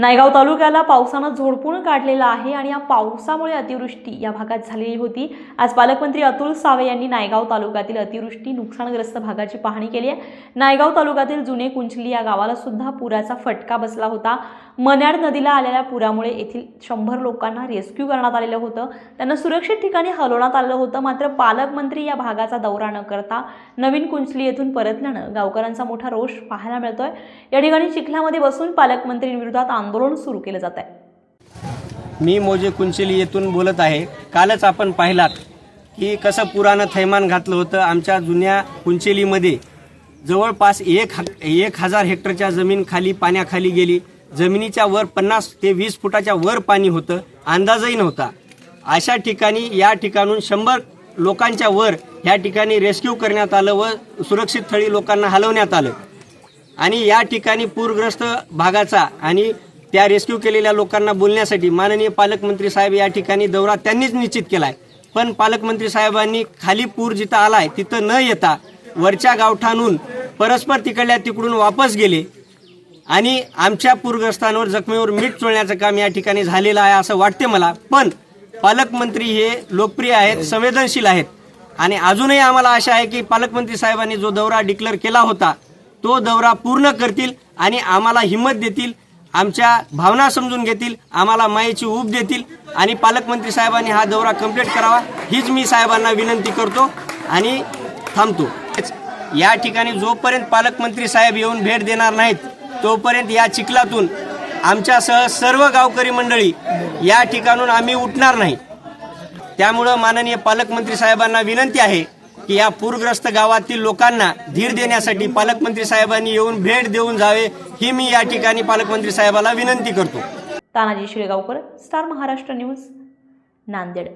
नायगाव तालुक्याला पावसानं झोडपून काढलेला आहे आणि या पावसामुळे अतिवृष्टी या भागात झालेली होती. आज पालकमंत्री अतुल सावे यांनी नायगाव तालुक्यातील अतिवृष्टी नुकसानग्रस्त भागाची पाहणी केली आहे. नायगाव तालुक्यातील जुने कुंचली या गावाला सुद्धा पुराचा फटका बसला होता. मन्याड नदीला आलेल्या पुरामुळे येथील शंभर लोकांना रेस्क्यू करण्यात आलेलं होतं. त्यांना सुरक्षित ठिकाणी हलवण्यात आलं होतं. मात्र पालकमंत्री या भागाचा दौरा न करता नवीन कुंचली येथून परतल्यानं गावकऱ्यांचा मोठा रोष पाहायला मिळतोय. या ठिकाणी चिखलामध्ये बसून पालकमंत्रींविरोधात आंदोलन सुरू केलं जात आहे. मी मोजे कुंचली येथून बोलत आहे. कालच आपण पाहिलात की कसं पुरानं थैमान घातलं होतं. आमच्या जुन्या कुंचलीमध्ये जवळपास एक ह एक हजार हेक्टरच्या जमीन खाली पाण्याखाली गेली. जमिनीच्या वर पन्नास ते वीस फुटाच्या वर पाणी होतं. अंदाजही नव्हता. अशा ठिकाणी या ठिकाणून शंभर लोकांच्या वर ह्या ठिकाणी रेस्क्यू करण्यात आलं व सुरक्षित स्थळी लोकांना हलवण्यात आलं. आणि या ठिकाणी पूरग्रस्त भागाचा आणि त्या रेस्क्यू केलेल्या लोकांना बोलण्यासाठी माननीय पालकमंत्री साहेब या ठिकाणी दौरा त्यांनीच निश्चित केलाय. पण पालकमंत्री साहेबांनी खाली पूर जिथं आलाय तिथं न येता वरच्या गावठाणून परस्पर तिकडल्या तिकडून वापस गेले. आणि आमच्या पूरग्रस्तांवर जखमीवर मीठ चोळण्याचं काम या ठिकाणी झालेलं आहे असं वाटते मला. पण पालकमंत्री हे लोकप्रिय आहेत संवेदनशील आहेत. आणि अजूनही आम्हाला आशा आहे की पालकमंत्री साहेबांनी जो दौरा डिक्लेअर केला होता तो दौरा पूर्ण करतील आणि आम्हाला हिंमत देतील आमच्या भावना समजून घेतील आम्हाला मायेची ऊब देतील आणि पालकमंत्री साहेबांनी हा दौरा कंप्लीट करावा हीच मी साहेबांना विनंती करतो आणि थांबतो. या ठिकाणी जोपर्यंत पालकमंत्री साहेब येऊन भेट देणार नाहीत तोपर्यंत या चिखलातून आमच्यासह सर्व गावकरी मंडळी या ठिकाणून आम्ही उठणार नाही. त्यामुळं माननीय पालकमंत्री साहेबांना विनंती आहे की या पूरग्रस्त गावातील लोकांना धीर देण्यासाठी पालकमंत्री साहेबांनी येऊन भेट देऊन जावे ही मी या ठिकाणी पालकमंत्री साहेबाला विनंती करतो. Tanaji Shilgaonkar star Maharashtra news Nanded.